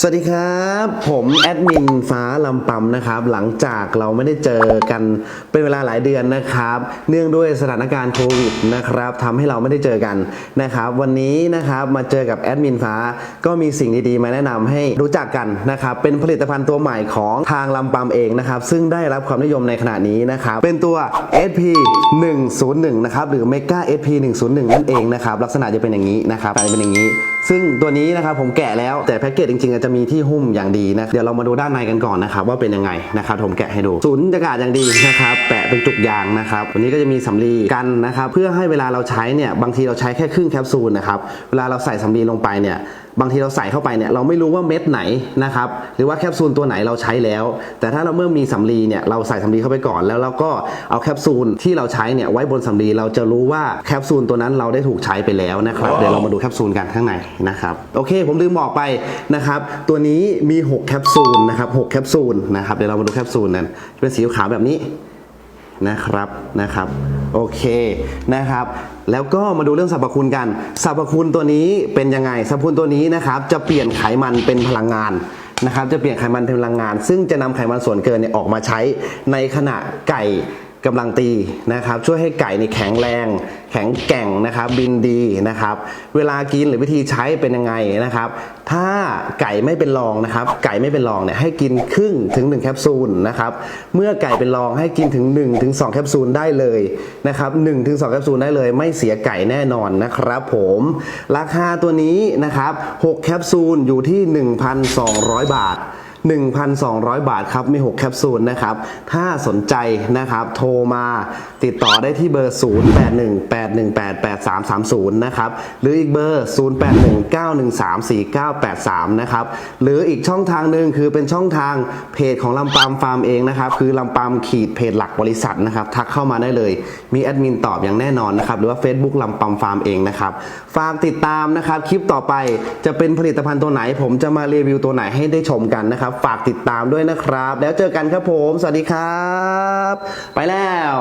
สวัสดีครับ ผมแอดมินฟ้าลำปำนะครับ หลังจากเราไม่ได้เจอกันเป็นเวลาหลายเดือนนะครับ เนื่องด้วยสถานการณ์โควิดนะครับทำให้เราไม่ได้เจอกันนะครับ วันนี้นะครับมาเจอกับแอดมินฟ้าก็มีสิ่งดีๆ มาแนะนำให้รู้จักกันนะครับ เป็นผลิตภัณฑ์ตัวใหม่ของทางลำปำเองนะครับ ซึ่งได้รับความนิยมในขณะนี้นะครับ เป็นตัว SP 101นะครับหรือ Mega SP 101นั่นเองนะครับลักษณะจะเป็นอย่างนี้นะครับจะเป็นอย่างนี้ ซึ่งตัวนี้นะครับผมแกะแล้วแต่แพ็กเกจจริงๆจจะมีที่หุ้มอย่างดีนะเดี๋ยวเรามาดูด้านในกันก่อนนะครับว่าเป็นยังไงนะครับผมแกะให้ดูศูนย์อากาศอย่างดีนะครับแปะเป็นจุกยางนะครับวันนี้ก็จะมีสำลีกันนะครับเพื่อให้เวลาเราใช้เนี่ยบางทีเราใช้แค่ครึ่งแคปซูลนะครับเวลาเราใส่สำลีลงไปเนี่ย บางทีเราใส่เข้าไปเนี่ยเราไม่รู้ว่าเม็ดไหนนะครับหรือว่าแคปซูลตัวไหนเราใช้แล้ว แต่ถ้าเราเมื่อมีสำลีเนี่ยเราใส่สำลีเข้าไปก่อน แล้วเราก็เอาแคปซูลที่เราใช้เนี่ยไว้บนสำลีเราจะรู้ว่าแคปซูลตัวนั้นเราได้ถูกใช้ไปแล้วนะครับเดี๋ยวเรามาดูแคปซูลกันข้างในนะครับโอเค ผมลืมบอกไปนะครับตัวนี้มี 6 แคปซูลนะครับ6แคปซูลนะครับเดี๋ยวเรามาดูแคปซูลกันเป็นสีขาวแบบนี้ นะครับนะครับโอเคนะครับ แล้วก็มาดูเรื่องสรรพคุณกันสรรพคุณตัวนี้เป็นยังไงสรรพคุณตัวนี้นะครับ จะเปลี่ยนไขมันเป็นพลังงานนะครับ จะเปลี่ยนไขมันเป็นพลังงาน ซึ่งจะนำไขมันส่วนเกินเนี่ยออกมาใช้ในขณะไก่ กำลังตีนะครับ ช่วยให้ไก่ในแข็งแรง แข็งแกร่งนะครับบินดีนะครับ เวลากินหรือวิธีใช้เป็นยังไงนะครับ ถ้าไก่ไม่เป็นรองนะครับ ไก่ไม่เป็นรองเนี่ยให้กินครึ่งถึง 1 แคปซูลนะครับเมื่อไก่เป็นรองให้กินถึง 1 ถึง 2 แคปซูลได้เลยนะครับ1ถึง2แคปซูลได้เลย ไม่เสียไก่แน่นอนนะครับ ผมราคาตัวนี้นะครับ6แคปซูลอยู่ที่ 1,200 บาท 1,200 บาทครับมี 6 แคปซูลนะครับ ถ้าสนใจนะครับ โทรมาติดต่อได้ที่เบอร์ 0818188330 นะครับ หรืออีกเบอร์ 0819134983 นะครับ หรืออีกช่องทางหนึ่งคือเป็นช่องทางเพจของลำปามฟาร์มเองนะครับ คือลำปามขีดเพจหลักบริษัทนะครับ ทักเข้ามาได้เลย มีแอดมินตอบอย่างแน่นอนนะครับ หรือว่า Facebook ลำปามฟาร์มเองนะครับ ฝากติดตามนะครับ คลิปต่อไปจะเป็นผลิตภัณฑ์ตัวไหน ผมจะมารีวิวตัวไหนให้ได้ชมกันนะครับฝากติดตามด้วยนะครับ แล้วเจอกันครับผม สวัสดีครับ ไปแล้ว